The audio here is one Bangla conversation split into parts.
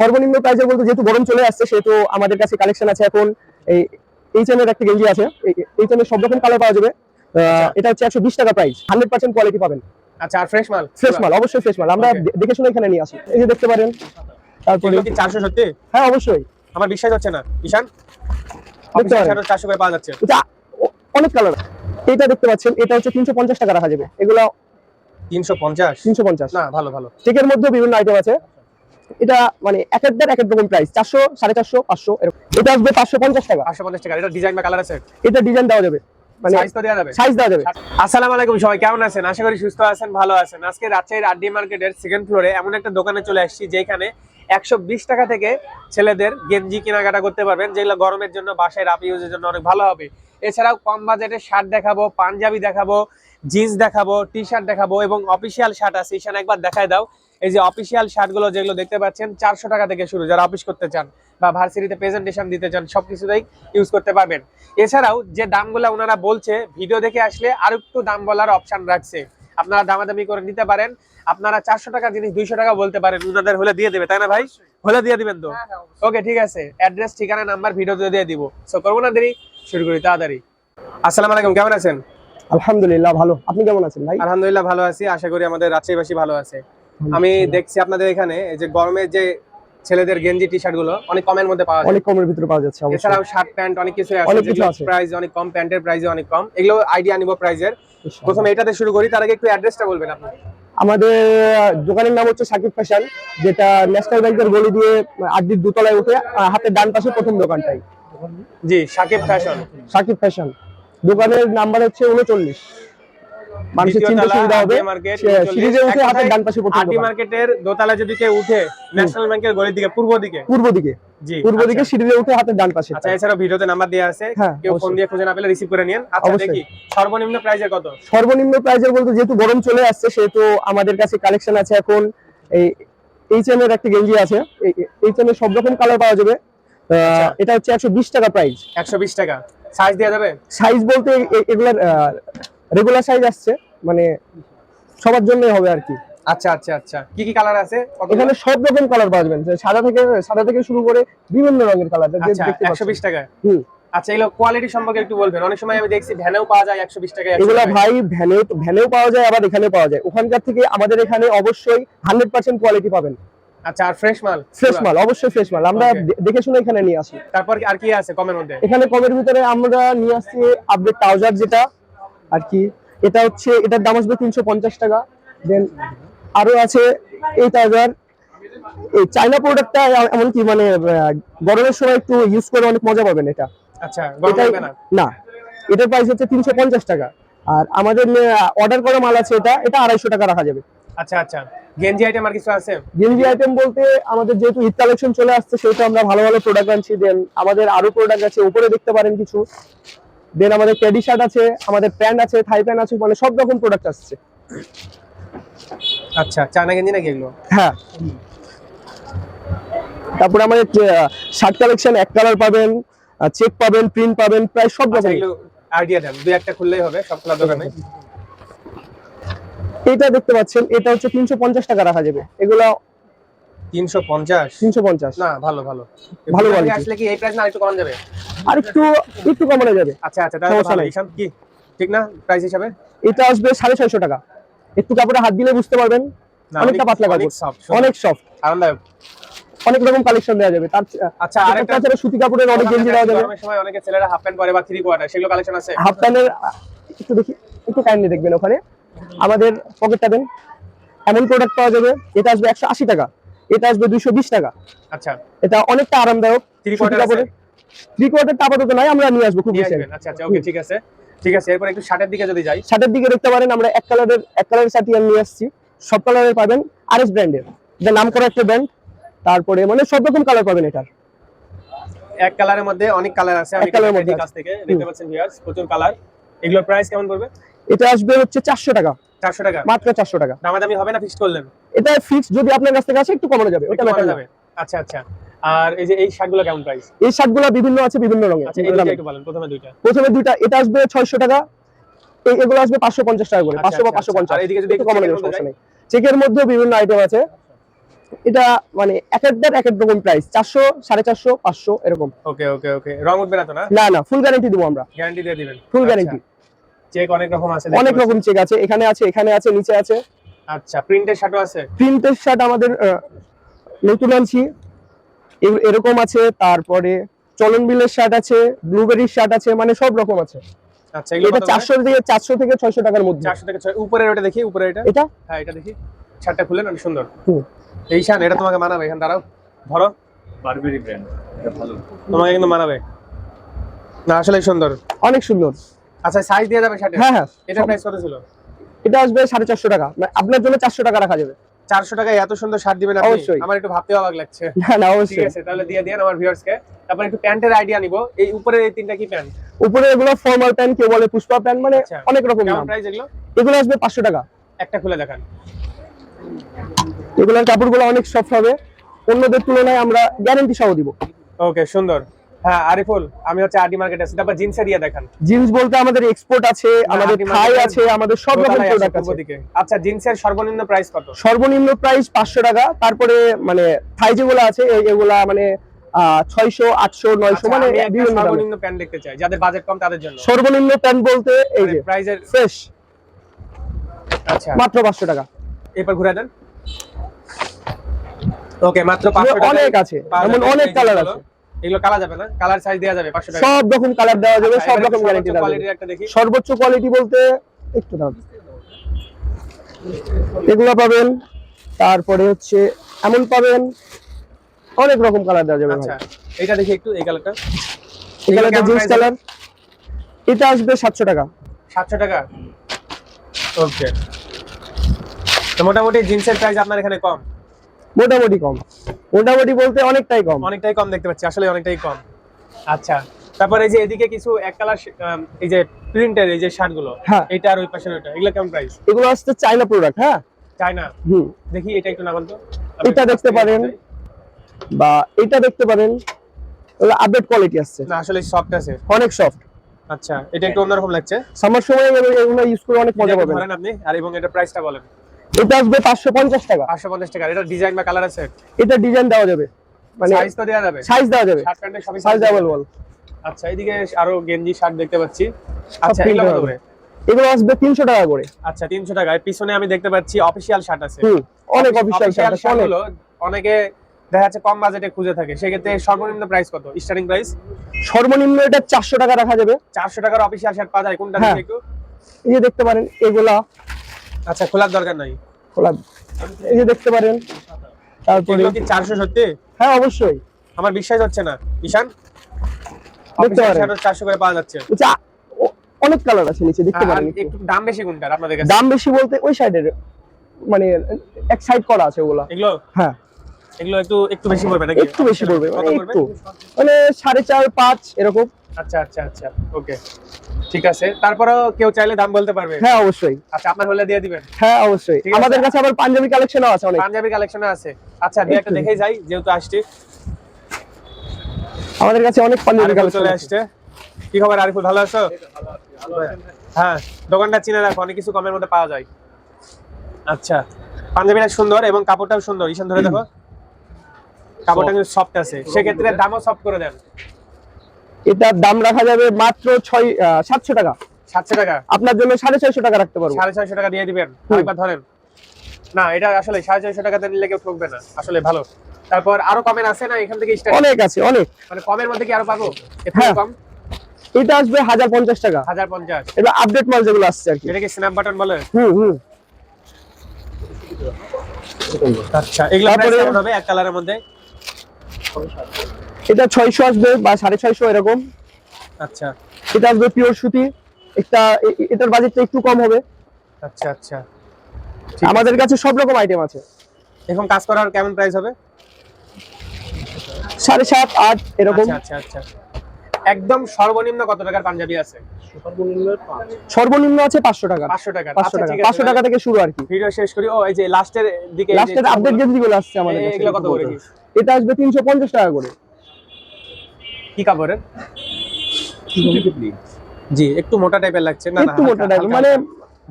সর্বনিম্ন প্রাইসের বলতে যেহেতু গরম চলে আসছে সেহেতু আমাদের কাছে কালেকশন আছে এখন এই এইচ এম এর একটা গেঞ্জি আছে। এইচ এম এর সব রকম কালার পাওয়া যাবে। এটা হচ্ছে একশো বিশ টাকা প্রাইস হান্ড্রেড পার্সেন্ট কোয়ালিটি পাবেন। আচ্ছা আর ফ্রেশ মাল? ফ্রেশ মাল অবশ্যই ফ্রেশ মাল। আমরা দেখে শুনে এখানে নিয়ে আসি। এই যে দেখতে পারেন তারপরে কি চারশো সত্যি? হ্যাঁ অবশ্যই। আমার বিশ্বাস হচ্ছে না। ঈশান। চারশো করে পাওয়া যাচ্ছে। অনেক কালার এটা দেখতে পাচ্ছেন এটা হচ্ছে তিনশো পঞ্চাশ টাকা রাখা যাবে। এগুলো তিনশো পঞ্চাশ? তিনশো পঞ্চাশ। না ভালো ভালো। চেকের মধ্যে বিভিন্ন আইটেম আছে। এটা মানে এক এক এক রকম প্রাইস চারশো সাড়ে চারশো পাঁচশো এরকম। এটা আসবে পাঁচশো পঞ্চাশ টাকা। পাঁচশো পঞ্চাশ টাকা এটা ডিজাইন বা কালার আছে এটা ডিজাইন দেওয়া যাবে। মানে সাইজ তো দেওয়া যাবে। সাইজ দেওয়া যাবে। আসসালামু আলাইকুম সবাই কেমন আছেন? আশা করি সুস্থ আছেন ভালো আছেন। আজকে রাজশাহীর আড্ডি মার্কেটের সেকেন্ড ফ্লোরে এমন একটা দোকানে চলে আসছি যেখানে একশো বিশ টাকা থেকে ছেলেদের গেঞ্জি কেনাকাটা করতে পারবেন যেগুলো গরমের জন্য বাসায় রাপ ইউজের জন্য অনেক ভালো হবে। এছাড়াও কম বাজেটে শার্ট দেখাবো পাঞ্জাবি দেখাবো জিন্স দেখাবো টি শার্ট দেখাবো এবং অফিসিয়াল শার্ট আছে ঈশান একবার দেখায় দাও। এই যে অফিসিয়াল শার্টগুলো যেগুলো দেখতে পাচ্ছেন চারশো টাকা থেকে শুরু। যারা অফিস করতে চান বা ভার্সিটিতে প্রেজেন্টেশন দিতে চান সবকিছুতেই ইউজ করতে পারবেন। এছাড়াও যে দামগুলো ওনারা বলছে ভিডিও দেখে আসলে আরও একটু দাম বলার অপশন রাখছে। আপনারা দামাদামি করে নিতে পারেন। আপনারা চারশো টাকা জিনিস দুইশো টাকা বলতে পারেন ওনাদের হলে দিয়ে দেবে তাই না ভাই? হলে দিয়ে দিবেন তো? ওকে ঠিক আছে। অ্যাড্রেস ঠিকানা নাম্বার ভিডিওতে দিয়ে দিব। সো করব না দেরি শুরু করি তাড়াতাড়ি। আসসালামু আলাইকুম কেমন আছেন? আলহামদুলিল্লাহ ভালো। আপনি কেমন আছেন ভাই? আলহামদুলিল্লাহ ভালো আছি। আশা করি আমাদের রাজশাহীবাসী ভালো আছে। আমি দেখছি আপনাদের এখানে এই যে গরমের যে ছেলেদের গেঞ্জি টি শার্টগুলো অনেক কমের মধ্যে পাওয়া যায়। অনেক কমের ভিতরে পাওয়া যাচ্ছে এছাড়াও শার্ট প্যান্ট অনেক কিছু আছে। প্রাইস অনেক কম প্যান্টের প্রাইস অনেক কম। এগুলো আইডিয়া নিব প্রাইজের প্রথমে এটাতে শুরু করি তার আগে একটু অ্যাড্রেসটা বলবেন আপনি। আমাদের দোকানের নাম হচ্ছে সাকিব ফ্যাশন যেটা ন্যাশনাল ব্যাংকের গলি দিয়ে আড্ডির দুতলায় উঠে হাতের ডান পাশে প্রথম দোকানটাই। জি সাকিব ফ্যাশন। সাকিব ফ্যাশন। দোকানের নাম্বার হচ্ছে উনচল্লিশ। মানুষের চিনতে সুবিধা হবে। মার্কেট সে- সিঁড়িতে উঠে হাতের ডান পাশে প্রথম দোকান। মার্কেটের দোতলা যদি কেউ উঠে ন্যাশনাল ব্যাংকের গলির দিকে পূর্ব দিকে? পূর্ব দিকে। জি পূর্ব দিকে আচ্ছা। সিঁড়িতে উঠে হাতের ডান পাশে। আচ্ছা এছাড়া ভিডিওতে নাম্বার দেওয়া আছে। হ্যাঁ, কেউ ফোন দিয়ে খুঁজে না পেলে রিসিভ করে নিন আচ্ছা দেখি সর্বনিম্ন প্রাইজে কত? সর্বনিম্ন প্রাইজের বলতে যেহেতু গরম চলে আসছে সেহেতু আমাদের কাছে কালেকশন আছে এখন এই এইচ এম এর একটা গেঞ্জি আছে। এইচ এম এর সব রকম কালার পাওয়া যাবে। আচ্ছা। এটা হচ্ছে একশো বিশ টাকা প্রাইস একশো বিশ টাকা। সাইজ দেওয়া যাবে? সাইজ বলতে এগুলার রেগুলার সাইজ আসছে। মানে সবার জন্য হবে আর কি। আচ্ছা আচ্ছা আচ্ছা। কি কি কালার আছে? এখানে সব রকম কালার পাওয়া যাবেন সাদা থেকে সাদা থেকে শুরু করে বিভিন্ন রঙের কালার আচ্ছা দেখতে একশো বিশ পাচ্ছেন টাকা হুম। আচ্ছা এগুলো কোয়ালিটি সম্পর্কে একটু বলবেন। অনেক সময় আমি দেখছি ভ্যানেও পাওয়া যায় একশো বিশ টাকায় 100 ভাই ভ্যানে ভ্যানেও পাওয়া যায় আবার এখানেও পাওয়া যায়। ওখানকার থেকে আমাদের এখানে অবশ্যই হান্ড্রেড পার্সেন্ট কোয়ালিটি পাবেন। আচ্ছা আর ফ্রেশ মাল? ফ্রেশ মাল অবশ্যই ফ্রেশ মাল। আমরা দেখে শুনে এখানে নিয়ে আসি। তারপর আর কি আছে কমের মধ্যে? এখানে কমের ভিতরে আমরা নিয়ে আসছি আপডেট ট্রাউজার যেটা আর কি এটা হচ্ছে এটার দাম আসবে তিনশো পঞ্চাশ টাকা। দেন আরও আছে এই ট্রাউজার এই চাইনা প্রোডাক্টটা এমনকি মানে গরমের সময় একটু ইউজ করে অনেক মজা পাবেন এটা। আচ্ছা না? এটার প্রাইস হচ্ছে তিনশো পঞ্চাশ টাকা। আর আমাদের অর্ডার করা মাল আছে এটা এটা আড়াইশো টাকা রাখা যাবে। আচ্ছা আচ্ছা। গেঞ্জি আইটেম আর কিছু আছে? গেঞ্জি আইটেম বলতে আমাদের যেহেতু ঈদ কালেকশন চলে আসছে সেহেতু আমরা ভালো ভালো প্রোডাক্ট আনছি। দেন আমাদের আরও প্রোডাক্ট আছে উপরে দেখতে পারেন কিছু। দেন আমাদের ক্যাডি শার্ট আছে আমাদের প্যান্ট আছে থাই প্যান্ট আছে মানে সব রকম প্রোডাক্ট আসছে। আচ্ছা চায়না গেঞ্জি নাকি এগুলো? হ্যাঁ। তারপরে আমাদের শার্ট কালেকশন এক কালার পাবেন চেক পাবেন প্রিন্ট পাবেন প্রায় সব আচ্ছা রকম আইডিয়া দেন দুই একটা খুললেই হবে সব খোলা দোকানে এটা দেখতে পাচ্ছেন এটা হচ্ছে তিনশো পঞ্চাশ টাকা রাখা যাবে। এগুলো তিনশো পঞ্চাশ? তিনশো পঞ্চাশ। না ভালো ভালো। ভালো আসলে কি এই প্রাইস না একটু কম যাবে? আর একটু একটু কমানো যাবে। আচ্ছা আচ্ছা তাহলে ভালো। কি? ঠিক না? প্রাইস হিসাবে? এটা আসবে সাড়ে ছয়শো টাকা। একটু কাপড়ে হাত দিলে বুঝতে পারবেন। অনেকটা পাতলা অনেক কাপড়। অনেক সফট আরামদায়ক। অনেক রকম কালেকশন দেওয়া যাবে। তার আচ্ছা আরেকটা তাছাড়া সুতি কাপড়ের অনেক গেঞ্জি দেওয়া যাবে। সময় অনেকে ছেলেরা হাফ প্যান্ট পরে বা থ্রি কোয়ার্টার সেগুলো কালেকশন আছে। হাফ প্যান্টের একটু দেখি একটু কাইন্ডলি দেখবেন ওখানে। আমাদের পকেটটা দেন। এমন প্রোডাক্ট পাওয়া যাবে এটা আসবে একশো আশি টাকা। এটা আসবে দুইশো বিশ টাকা। আচ্ছা। এটা অনেকটা আরামদায়ক? থ্রি কোয়ার্টার আপাতত নাই আমরা নিয়ে আসব খুব আচ্ছা আচ্ছা ওকে ঠিক আছে। ঠিক আছে এরপর একটু শার্টের দিকে যদি যাই। শার্টের দিকে দেখতে পারেন আমরা এক কালারের এক কালারের শার্টই আমি নিয়ে আসছি। সব কালারের পাবেন আর এস ব্র্যান্ডের। এটা নাম করা একটা ব্র্যান্ড। তারপরে মানে সব রকম কালার পাবেন এটার। এক কালারের মধ্যে অনেক কালার আছে এক colour মধ্যে কাছ থেকে। দেখতে পাচ্ছেন ভিউয়ার্স প্রচুর কালার। এগুলোর প্রাইস কেমন পড়বে? এটা আসবে হচ্ছে চারশো টাকা। চারশো টাকা। মাত্র চারশো টাকা। দামাদামি হবে না ফিক্সড করলেন এটা ফিক্স যদি আপনার কাছ থেকে আসে একটু কমানো যাবে ওটা ম্যাটার যাবে। আচ্ছা আচ্ছা। আর এই যে এই শার্টগুলো কেমন প্রাইস এই শার্টগুলো বিভিন্ন আছে বিভিন্ন রঙের আচ্ছা একটু বলেন প্রথমে দুইটা। প্রথমে দুইটা এটা আসবে ছয়শো টাকা। এই এগুলো আসবে পাঁচশো পঞ্চাশ টাকা করে আচ্ছা, পাঁচশো বা আচ্ছা, পাঁচশো আচ্ছা। পঞ্চাশ আর এদিকে যদি একটু কমানো যাবে সমস্যা নেই। চেকের মধ্যেও বিভিন্ন আইটেম আছে। এটা মানে এক একটার এক এক রকম প্রাইস চারশো সাড়ে চারশো পাঁচশো এরকম। ওকে ওকে ওকে। রং উঠবে না তো না? না না ফুল গ্যারান্টি দেবো আমরা। গ্যারান্টি দিয়ে দিবেন। ফুল গ্যারান্টি চেক অনেক রকম আছে অনেক রকম চেক আছে এখানে আছে এখানে আছে নিচে আছে। আচ্ছা প্রিন্টের শার্টও আছে? প্রিন্টের শার্ট আমাদের নতুন আনছি। এরকম আছে তারপরে চলন বিলের শার্ট আছে ব্লুবেরির শার্ট আছে মানে সব রকম আছে। আচ্ছা এটা থেকে টাকার মধ্যে। থেকে ওটা দেখি উপরে এটা? এটা? হ্যাঁ এটা দেখি। শার্টটা খুলেন অনেক সুন্দর। হুম। এই শান এটা তোমাকে মানাবে এখানে দাঁড়াও। ধরো। বারবেরি ব্র্যান্ড এটা ভালো। তোমাকে কিন্তু মানাবে। না আসলে সুন্দর। অনেক সুন্দর। আচ্ছা সাইজ দিয়ে যাবে শার্টে হ্যাঁ হ্যাঁ। এটা প্রাইস কত ছিল? এটা আসবে সাড়ে চারশো টাকা। মানে আপনার জন্য চারশো টাকা রাখা যাবে। চারশো টাকায় এত সুন্দর শার্ট দিবেন আপনি? অবশ্যই। আমার একটু ভাবতে অবাক লাগছে। না না ঠিক আছে তাহলে দিয়ে দিন আমার ভিউয়ার্স কে তারপর একটু প্যান্টের আইডিয়া নিব। এই উপরে এই তিনটা কি প্যান্ট? উপরে এগুলো ফর্মাল প্যান্ট কেউ বলে পুষ্পা প্যান্ট মানে আচ্ছা। অনেক রকম নাম প্রাইস এগুলো? এগুলো আসবে পাঁচশো টাকা। একটা খুলে দেখান। এগুলোর কাপড়গুলো অনেক সফট হবে। অন্যদের তুলনায় আমরা গ্যারান্টি সহ দিব। ওকে সুন্দর। হ্যাঁ আরিফুল আমি হচ্ছে আরডি মার্কেট আছি। তারপর জিন্স এরিয়া দেখান। জিন্স বলতে আমাদের এক্সপোর্ট আছে আমাদের আদি থাই আছে আমাদের সব রকম প্রোডাক্ট আছে। আচ্ছা জিন্সের সর্বনিম্ন প্রাইস কত? সর্বনিম্ন প্রাইস পাঁচশো টাকা তারপরে মানে থাই যেগুলো আছে এগুলা মানে ছয়শো আটশো নয়শো আচ্ছা, মানে। সর্বনিম্ন প্যান্ট দেখতে চাই যাদের বাজেট কম তাদের জন্য। সর্বনিম্ন প্যান্ট বলতে এই যে প্রাইজের ফ্রেশ আচ্ছা। মাত্র পাঁচশো টাকা। এরপর ঘুরে দেন। ওকে মাত্র 500 টাকা অনেক আছে এমন অনেক কালার আছে। এগুলো কালা যাবে না কালার সাইজ দেওয়া যাবে 500 টাকা। সব রকম কালার দেওয়া যাবে আচ্ছা, সব রকম গ্যারান্টি সর্বোচ্চ কোয়ালিটি বলতে একটু দাম এগুলো পাবেন তারপরে হচ্ছে এমন পাবেন অনেক রকম কালার দেওয়া যাবে আচ্ছা এটা দেখি একটু এই কালারটা কালার এটা আসবে সাতশো টাকা। 700 টাকা? ওকে তো মোটামুটি জিন্সের প্রাইস আপনার এখানে কম। মোটামুটি কম। মোটামুটি বলতে অনেকটাই কম। অনেকটাই কম দেখতে পাচ্ছি আসলে অনেকটাই কম। আচ্ছা তারপর এই যে এদিকে কিছু এক কালার এই যে প্রিন্টের এই যে শার্টগুলো হ্যাঁ। এটা আর ওই পাশের ওইটা এগুলো কেমন প্রাইস এগুলো আসছে চাইনা প্রোডাক্ট হ্যাঁ? চায়না হুম। দেখি এটা একটু নামান তো। এটা দেখতে পারেন। বা এটা দেখতে পারেন। এগুলো আপডেট কোয়ালিটি আসছে। না আসলে সফট আছে। অনেক সফট আচ্ছা এটা একটু অন্যরকম লাগছে। সামার সময় এগুলো- ইউজ করে অনেক মজা পাবেন। আপনি আর এবং এটা প্রাইসটা বলেন। এটা আসবে পাঁচশো পঞ্চাশ টাকা। পাঁচশো পঞ্চাশ টাকা। এটা ডিজাইন বা কালার আছে? এটা ডিজাইন দেওয়া যাবে। মানে সাইজ তো দেওয়া যাবে? সাইজ দেওয়া যাবে। শার্ট প্যান্টের সবই সাইজ যাবে। আচ্ছা এদিকে আরও গেঞ্জি শার্ট দেখতে পাচ্ছি। আচ্ছা এগুলো কত করে? এগুলো আসবে তিনশো টাকা করে। আচ্ছা তিনশো টাকায় পিছনে আমি দেখতে পাচ্ছি অফিসিয়াল শার্ট আছে। হুম অনেক অফিসিয়াল শার্ট আছে অনেক। অনেকে দেখা যাচ্ছে কম বাজেটে খুঁজে থাকে। সেক্ষেত্রে সর্বনিম্ন প্রাইস কত? স্টার্টিং প্রাইস সর্বনিম্ন এটা চারশো টাকা রাখা যাবে। চারশো টাকার অফিসিয়াল শার্ট পাওয়া যায়। কোনটা হ্যাঁ। দেখি একটু? এই দেখতে পারেন এগুলা। আচ্ছা খোলার দরকার নাই। খোলা। এই যে দেখতে পারেন তারপরে কি সত্যি? হ্যাঁ অবশ্যই। আমার বিশ্বাস হচ্ছে না। ঈশান? দেখতে পারেন। চারশো করে পাওয়া যাচ্ছে। নিচে অনেক কালার আছে নিচে দেখতে পারেন একটু। দাম বেশি কোনটার আপনাদের কাছে? দাম বেশি বলতে ওই সাইডের মানে এক সাইড করা আছে ওগুলা। এগুলো? হ্যাঁ। এগুলো একটু একটু বেশি পড়বে নাকি? একটু বেশি মানে পড়বে? একটু। মানে সাড়ে চার পাঁচ এরকম। আচ্ছা আচ্ছা আচ্ছা। ওকে ঠিক আছে। তারপরেও কেউ চাইলে দাম বলতে পারবে। হ্যাঁ অবশ্যই। আচ্ছা আপনার হলে দিয়ে দিবেন। হ্যাঁ অবশ্যই। আমাদের কাছে আবার পাঞ্জাবি কালেকশনও আছে অনেক। পাঞ্জাবি কালেকশনে আছে। আচ্ছা দিয়ে একটা একটু। দেখে যাই যেহেতু আসছি। আমাদের কাছে অনেক পাঞ্জাবি কালেকশন চলে আসছে। কি খবর আরিফুল? ভালো আছো? হ্যাঁ দোকানটা চিনে রাখো অনেক কিছু কমের মধ্যে পাওয়া যায়। আচ্ছা পাঞ্জাবিটা সুন্দর এবং কাপড়টাও সুন্দর। ঈশান ধরে দেখো। কাপড়টা কিন্তু সফট আছে। সেক্ষেত্রে দামও সফট করে দেন। এটার দাম রাখা যাবে মাত্র ছয় সাতশো টাকা। সাতশো টাকা? আপনার জন্য সাড়ে ছয়শো টাকা রাখতে পারব। সাড়ে ছয়শো টাকা দিয়ে দিবেন। ধরেন। না এটা আসলে সাড়ে ছয়শো টাকাতে নিলে কেউ ঠকবে না। আসলে ভালো। তারপর আরও কমের আছে না? এখান থেকে অনেক আছে অনেক। মানে কমের মধ্যে কি আরও পাবো? হ্যাঁ। কম? এটা আসবে হাজার পঞ্চাশ টাকা। হাজার পঞ্চাশ। এটা আপডেট মাল যেগুলো আসছে আর কি। এটা কি স্ন্যাপ বাটন বলে? হুম হুম। আচ্ছা এগুলো হবে এক কালারের মধ্যে। এটা ছয়শো আসবে বা সাড়ে ছয়শো এরকম। আচ্ছা। এটা আসবে পিওর সুতি। একটা এটার বাজেটটা একটু কম হবে। আচ্ছা আচ্ছা। আমাদের কাছে সব রকম আইটেম আছে। এখন কাজ করার কেমন প্রাইস হবে? সাড়ে সাত আট এরকম। আচ্ছা আচ্ছা আচ্ছা। একদম সর্বনিম্ন কত টাকার পাঞ্জাবি আছে? সর্বনিম্ন আছে পাঁচশো টাকা। পাঁচশো টাকা পাঁচশো আচ্ছা, টাকা। পাঁচশো টাকা থেকে শুরু আর কি। ভিডিও শেষ করি। ও এই যে লাস্টের দিকে লাস্টের আপডেট গেঞ্জি গুলো আসছে আমাদের এগুলো কত করে এটা আসবে তিনশো পঞ্চাশ টাকা করে। কি কাপড়ের জি একটু মোটা টাইপের লাগছে। না একটু মোটা টাইপের মানে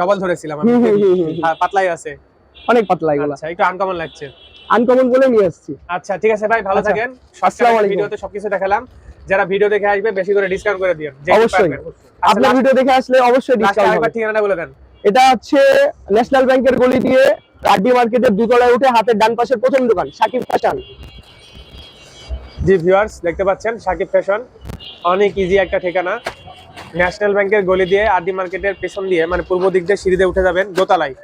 ডবল ধরেছিলাম আমি। হ্যাঁ, পাতলাই আছে। অনেক পাতলা এগুলো। আচ্ছা একটু আনকমন লাগছে। আনকমন বলে নিয়ে আসছি। আচ্ছা ঠিক আছে ভাই ভালো আচ্ছা। থাকেন। আসসালামু আলাইকুম। ভিডিওতে সবকিছু দেখালাম। যারা ভিডিও দেখে আসবে বেশি করে ডিসকাউন্ট করে দিন অবশ্যই। আচ্ছা, আপনার ভিডিও দেখে আসলে অবশ্যই ডিসকাউন্ট হবে। ঠিকানাটা বলে দেন। এটা হচ্ছে ন্যাশনাল ব্যাংকের গলি দিয়ে আরডি মার্কেটের দুতলায় উঠে হাতের ডান পাশের প্রথম দোকান সাকিব ফ্যাশন জি ভিউয়ার্স, দেখতে পাচ্ছেন সাকিব ফ্যাশন। অনেক ইজি একটা ঠিকানা। ন্যাশনাল ব্যাংকের গলি দিয়ে আরডি মার্কেটের পেছন দিয়ে মানে পূর্ব দিক দিয়ে সিঁড়িতে উঠে যাবেন দোতলায়।